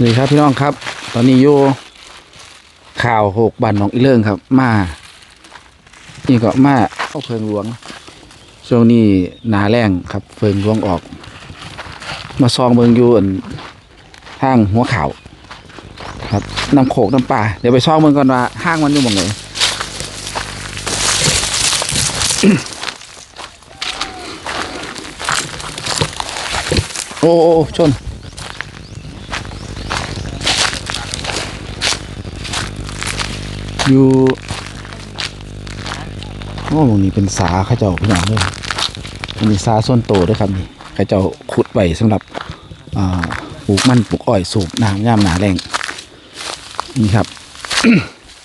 นี่ครับพี่น้องครับ ตอนนี้อยู่ข่าวหกบันหนองอีเลิงครับ มานี่ก็มาเข้าเพิงหลวงช่วงนี้หนาแรงครับเพิงหลวงออก มาซองเบิงอยู่อันห้างหัวข่าวครับน้ำโขกน้ำปลาเดี๋ยวไปซองเบิงก่อนว่าห้างมันอยู่หมองไหนโอ้โอ้ชน อยู่โอ้ตรงนี้เป็นสาข้าเจ้าพี่น้องเลยอันนี้สาส้นโตด้วยครับนี่ข้าเจ้าขุดไว้สำหรับปลูกมันปลูกอ้อยสูบน้ำย่ามหนาแรงนี่ครับ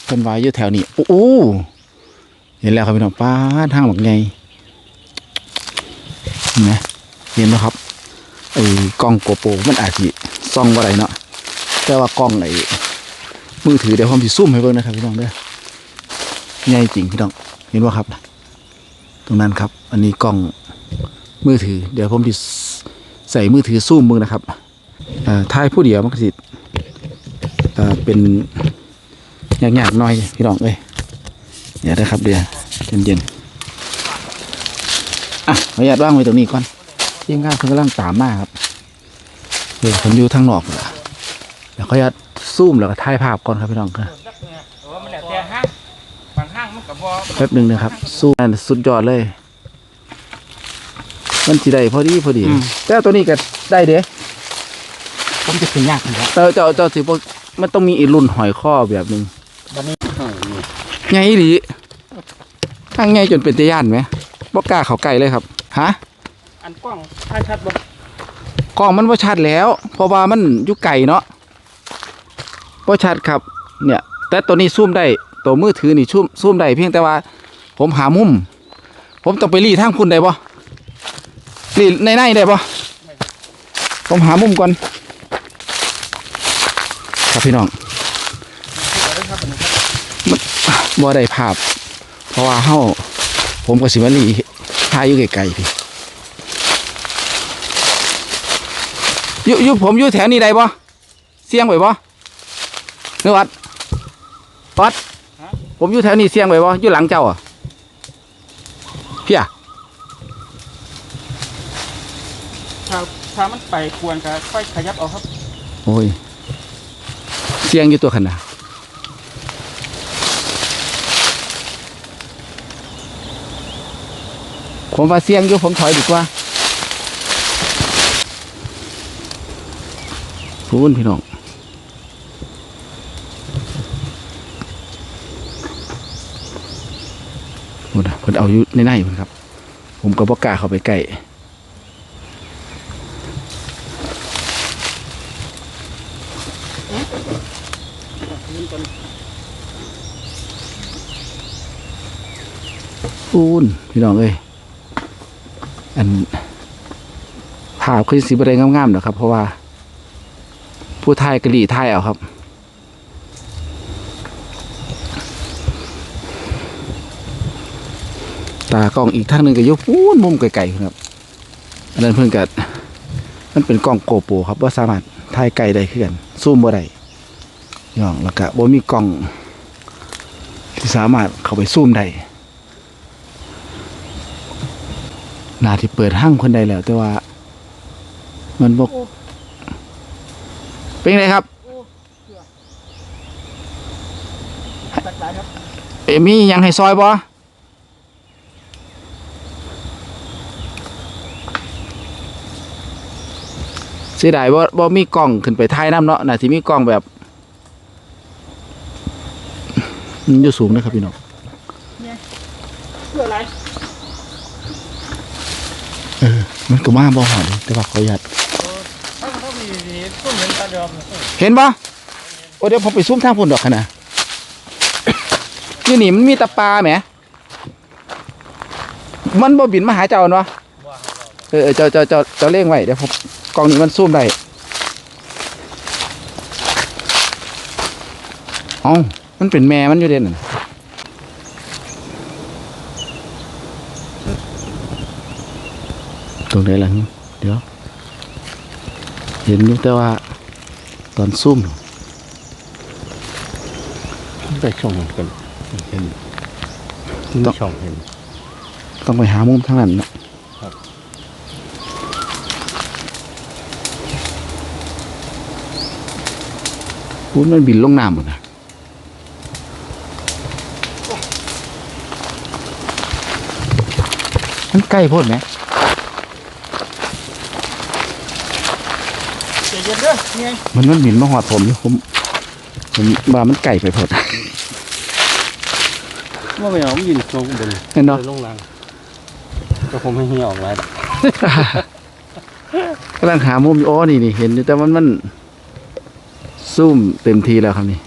เป็นไว้อยู่แถวนี้โอ้โหเห็นแล้วครับพี่น้องป้าทางแบบไงเห็นไหมเห็นไหมครับไอ้กล้องโกโปรมันอาจจะซ่องว่าไรเนาะแต่ว่ากล้องไอ้ มือถือเดี๋ยวผมจะซูมให้เบิ่งนะครับพี่น้องเด้อใหญ่จริงพี่น้องเห็นว่าครับตรงนั้นครับ อันนี้กล้องมือถือ เดี๋ยวผมจะใส่มือถือซูมมึงนะครับท้ายผู้เดียวมันก็สิเอ่อเป็นยากๆหน่อยพี่น้องเอ้ยเดี๋ยวนะครับเดี๋ยวเย็นๆอะขออนุญาตว่างไว้ตรงนี้ก่อนทีมงานเพิ่งกำลังตามมาครับเดี๋ยวผมอยู่ทางนอกเดี๋ยวขออนุญาต ซูมแล้วก็ถ่ายภาพก่อนครับพี่น้องครับเออมันแล้วแต่ห้างบางห้างมันก็บ่แป๊บหนึ่งนะครับสู้นั่นสุดยอดเลย มันสีได้พอดีพอดี แต่ตัวนี้ก็ได้เด้ผมจะขึ้นยากอยู่แล้วแต่เจ้าเจ้าสิบ่มันต้องมีอีรุ่นหอยข้อแบบหนึ่งบัดนี้เออนี่ใหญ่ดีทั้งใหญ่จนเป็นตะย่านไหมบ่กล้าเข้าใกล้เลยครับ ฮะ อันกว้างถ้าชัดบ่กล้องมันบ่ชัดแล้ว เพราะว่ามันอยู่ไกลเนาะ บ่ชัดครับเนี่ยแต่ตัวนี้ซูมได้ตัวมือถือนี่ซูมซูมได้เพียงแต่ว่า ผมหามุม ผมต้องไปรีทางพุ่นได้บ่รีในในได้บ่ผมหามุมก่อนครับพี่น้องบ่ได้ภาพ เพราะว่าเฮาผมก็สิมารีถ่ายอยู่ไกลๆพี่อยู่อยู่ผมอยู่แถวนี้ได้บ่เสียงไว้บ่ นื้อวัดวัดผมอยู่แถวนี้เสียงไว้บ่อยู่หลังเจ้าอะพี่อะถ้าถ้ามันไปควรก็ค่อยขยับเอาครับ โอ้ย เสียงอยู่ตัวขนาดผมว่าเสียงอยู่ผมถอยดีกว่าพูนพี่น้องพูดนะ เอาอยู่ในในเพิ่นครับ ผมก็บ่กล้าเข้าไปใกล้ปูนพี่น้องเอ้ยอันภาพคือสีบอะไรงามๆนะครับ เพราะว่า ผู้ไทยกะหรี่ไทยเอาครับ ตากล้องอีกทางหนึ่งก็อยุปูนมุมไกลๆครับอันนั้นเพิ่นกัดมันเป็นกล้องโกโปรครับว่าสามารถถ่ายไกลได้ขึ้นซูมบ่ได้พี่น้องแล้วก็บ่มีกล้องที่สามารถเข้าไปซูมได้นาที่เปิดห้างคนใดแล้ว แต่ว่า มันบกเป็นไงครับตักหลายครับเอมีหยังให้ซอยบ่ เสียดายบ่บ่มีกล้องขึ้นไปท้ายน้ำเนาะน่าสิมีกล้องแบบมันอยู่สูงนะครับพี่น้องเพื่ออะไรมันก็มาบ่หอดเลยแต่ว่าขออนุญาตถ้ามันต้องมีมีต้นเหมือนตาเดิมเออเห็นบ่โอ้เดี๋ยวผมไปซุ่มทางพุ่นดอกขนาดอยู่นี่มันมีแตะปลาแหมมันบ่บินมาหาเจ้าเนาะเออเออเจ้าเจ้าเจ้าเจ้าเล่งไว้เดี๋ยวผม กล้องนี้มันซูมได้เอ้ามันเป็นแม่มันอยู่เด่นนตรงไหนล่ะเดี๋ยว เห็นอยู่แต่ว่า ตอนซุ่มไปช่องกันเห็นมีช่องเห็น ต้องไปหามุมทางนั้นเนาะ ครับ พูดมันบินลงน้ำหมดนะมันใกล้โพดไหมใจเย็นเด้อนี่ไงมันมันบินมาหอดผมอยู่ผมผมว่ามันไก่ไปโพดว่าไม่เอาไม่ยินโซ่บนเห็นเนาะลงล่างก็คงไม่เหี่ยวออกแล้วกำลังหามุมอยู่อ๋อนี่นี่เห็นอยู่แต่มันมัน ซุ่มเต็มทีแล้วครับนี่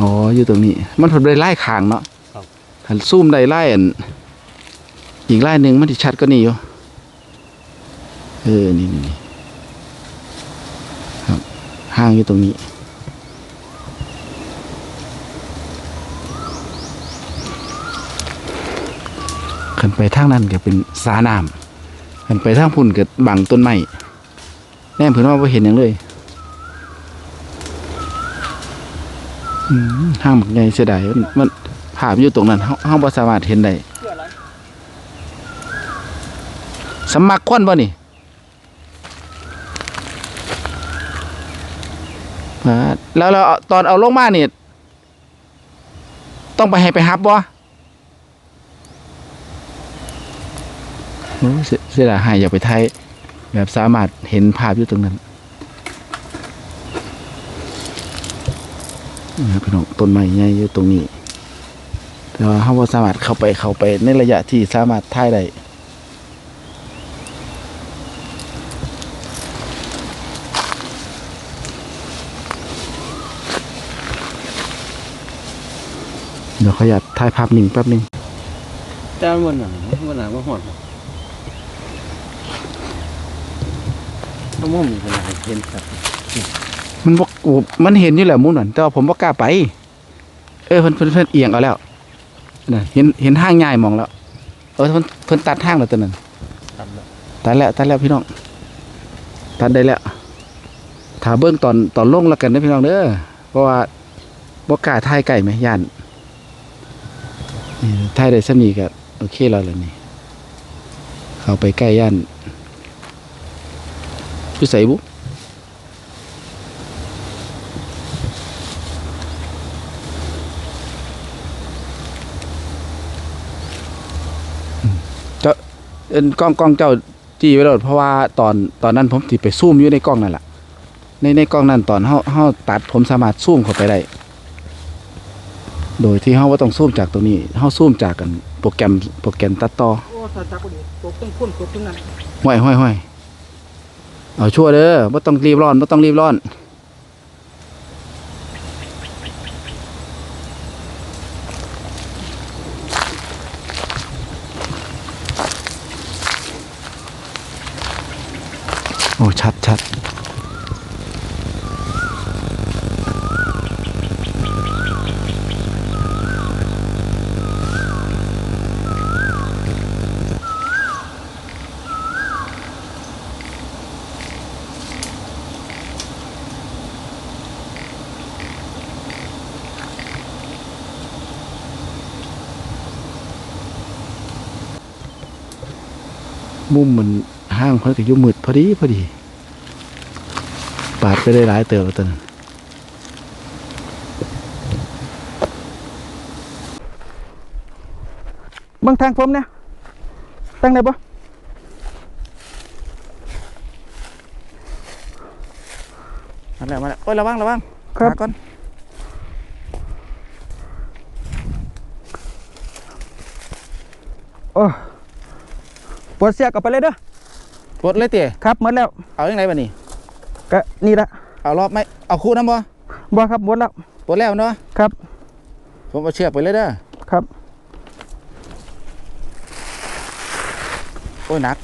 อ๋ออยู่ตรงนี้ มันผลได้ไล่ขางเนาะหันซุ่มได้ไล่อันอีกไล่หนึ่งมันที่ชัดก็นี่อยู่ เออ นี่นี่นี่ครับ ห้างอยู่ตรงนี้ขึ้นไปทางนั้นก็เป็นสาน้ำขึ้นไปทางพุ่นก็บังต้นไม้แน่เพื่อนว่าไ่เห็นอย่างเลยอืม ห้างบักใหญ่เสียดายมันมันภาพอยู่ตรงนั้นเฮาเฮาบ่สามารถเห็นได้สมักควันบ่นี่แล้วเราตอนเอาลงมาเนี่ยต้องไปให้ไปฮับบ่เสียเสียดายหายอย่าไปไทยแบบสามารถเห็นภาพอยู่ตรงนั้น นะครับพี่น้องต้นไม้ใหญ่อยู่ตรงนี้แต่ว่าเขาบ่สามารถเข้าไปเข้าไปในระยะที่สามารถถ่ายได้เดี๋ยวขออยากถ่ายภาพนิ่งแป๊บหนึงแต่วันหนังวันหนังว่าหอดต้องมุ่งมีขนาดเห็นครับ มันบอกมันเห็นอยู่แหละมุมนั้นแต่ว่าผมบ่กล้าไป เออเพิ่นเพิ่นเพิ่นเอียงเอาแล้วน่ะเห็นเห็นทางง่ายมองแล้ว เออเพิ่นเพิ่นตัดทางแล้วตัวนั้นตัดแล้วตัดแล้วพี่น้องตัดได้แล้วถ้าเบิ่งตอนตอนลงแล้วกันนะพี่น้องเด้อเพราะว่าบ่กล้าถ่ายใกล้ไหมย่านนี่ถ่ายได้สนีก็โอเคแล้วล่ะนี่เข้าไปใกล้ย่านอยู่ไสบุ เอิ้นกล้องกล้องเจ้าจี้ไว้แล้วเพราะว่าตอนตอนนั้นผมสิไปซูมอยู่ในกล้องนั่นแหละในในกล้องนั้นตอนเฮาเฮาตัดผมสามารถซูมเข้าไปได้ โดยที่เฮาบ่ต้องซูมจากตรงนี้เฮาซูมจากกันโปรแกรมโปรแกรมตัดต่อโอ้ถ้าจักบ่ดีตกต้องพุ่นตกตรงนั้นห้วยห้วยห้วยเอาชั่วเด้อบ่ต้องรีบร้อนบ่ต้องรีบร้อน โอ้ชัดชัดมุมมัน ห้างเพิ่นก็อยู่มืดพอดีพอดี ปาดไปได้หลายเติบแล้วตอนนั้นเบิ่งทางผมเนี่ยตั้งได้ปะมาแล้วมาแล้วโอ้ยระวังระวังครับหาก่อนโอ้ปวดเสียกลับไปเลยเด้อ ปลดเลยเตี๋ยครับหมดแล้ว เอาอย่างไรบ้านี่ก็นี่ละเอารอบไหมเอาคู่น้ำบ่บ่ครับหมดแล้วปลดแล้วเนาะครับ ผมเอาเชือกไปเลยเด้อครับโอ้ยหนัก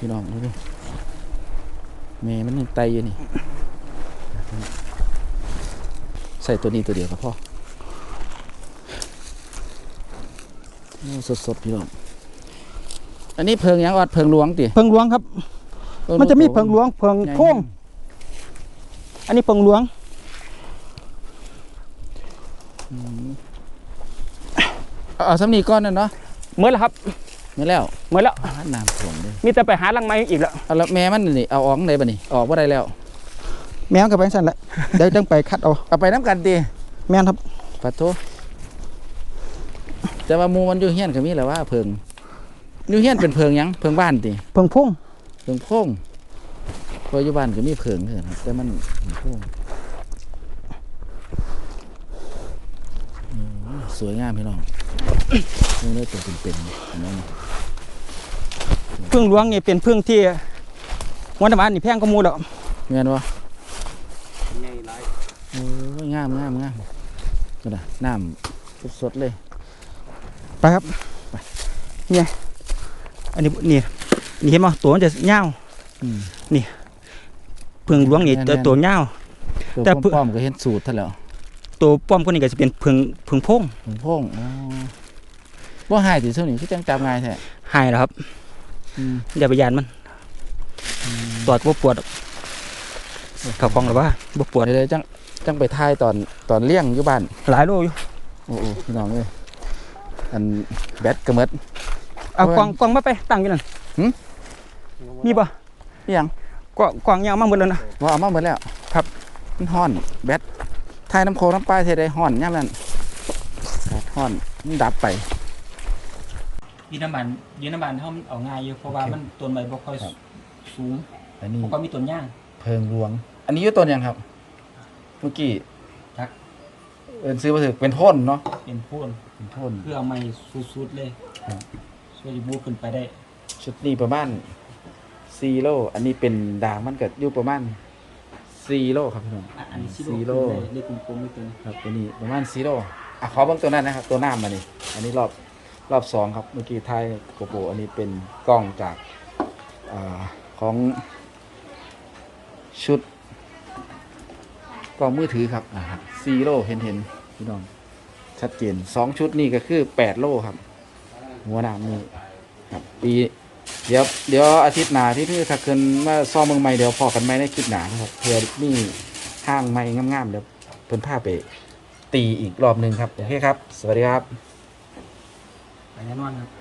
พี่น้องดูดิเมย์มันยังไตอยู่นี่ ใส่ตัวนี้ตัวเดียวก็พอ โอ้สดๆพี่น้องอันนี้เพิงหยังออดเพิงหลวงติเพิงหลวงครับ มันจะมีเพิงหลวงเพิงโค้งอันนี้เพิงหลวงเอาเอาสำนีก้อนนั่นเนาะเมื่อแล้วครับไม่แล้วเมื่อแล้วอ่าน้ำท่วมเลยมีแต่ไปหาลังไม้อีกแล้วเอาแล้วแม่มันนี่เอาออกไหนบ่นี่ออกบ่ได้แล้ว แมวกับแบงสันแหละเดี๋ยวจังไปคัดเอาเอาไปน้ำกันติแม่นครับปัดโท แต่ว่าหมูมันอยู่เฮียนก็มีแหละว่าเพิงอยู่เฮียนเป็นเพิงหยังเพิงบ้านติเพิงพุ่งเพิงโพงเพราะอยู่บ้านก็มีเพิงเด้อครับแต่มันเพิงโพงอืมสวยงามพี่น้องเรื่องเลือตัวเป็นๆเห็นไหมนี่เพิงหลวงนี่เป็นเพิงที่วันธรรมดานี่แพงก็มูแล้วเงินวะโอ้ยงามงามงามก็ได้น้ำสดๆเลยไป ครับเนี่ยอันนี้นี่นี่เห็นไหมตัวมันจะเงาวอืมเพิงหลวงนี่แม่นๆตัวเงาวตัวแต่เพิ่งป้อมๆก็เห็นสูตรท่านแล้วตัวป้อมคนนี้ก็จะเป็นเพิงเพิงพงหลวงพ่งอ๋อบ่หายติเท่านี้คือจังจับง่ายแท้หายแล้วครับอืมอย่าไปยานมันปวดบ่ปวดหรอกเขากล้องหรือว่าบ่ปวดเดี๋ยวๆจังจังไปทายตอนตอนเลี้ยงอยู่บ้านหลายโลอยู่โอ้โหพี่น้องเอ้ย อันแบตกระเมิดเอาเอาไว้กล้องกล้องมาไปตั้งอยู่นั่นหึมีป่ะอิหยังกล้องกล้องยาวมาหมดแล้วนะว่าเอามาหมดแล้ว ครับมันฮ้อน แบตทายน้ำโคน้ำปลายเทได้ฮ้อนย่ำนั้นครับฮ้อนมันดับไปยีน้ำมันยีน้ำมันเขาเอาง่ายอยู่เพราะว่ามันต้นใบบ่ค่อยครับสูงอันนี้เพราะก็มีต้นย่างเพิงหลวง อันนี้อยู่ต้นหยังครับ เมื่อกี้จัก เอินซื้อมาถึกเป็นพ่นเนาะเป็นโพ่นเป็นพ่น เพื่อเอาไม้สุดๆเลยครับ ช่วยบูขึ้นไปได้ชุดนี้ประมาณ4โลอันนี้เป็นด่างมันก็อยู่ประมาณ4โลครับพี่น้อง อะอันนี้สี่สี่โลโลขึ้นได้เลขกลมๆไม่ตัวนี้ครับตัวนี้ประมาณ4โลอะขอเบิ่งตัวนั้นนะครับ ตัวหน้ามานี่อันนี้รอบรอบสองครับ เมื่อกี้ไทยโกโปอันนี้เป็นกล้องจากอาของชุด กล้องมือถือครับอ่า4โลเห็นเห็นๆพี่น้อง ชัดเจนสองชุดนี่ก็คือ8โลครับ หัวหน้านี่ครับปีเดี๋ยวเดี๋ยวอาทิตย์หน้าที่พี่ถ้าเกินมาซ่อมเมืองใหม่เดี๋ยวพอกันไหมในคลิปหน้านะครับเพื่อมีห้างใหม่งามๆเดี๋ยวเพิ่นพาไปตีอีกรอบหนึ่งครับโอเคครับ สวัสดีครับ ไปแน่นอนครับ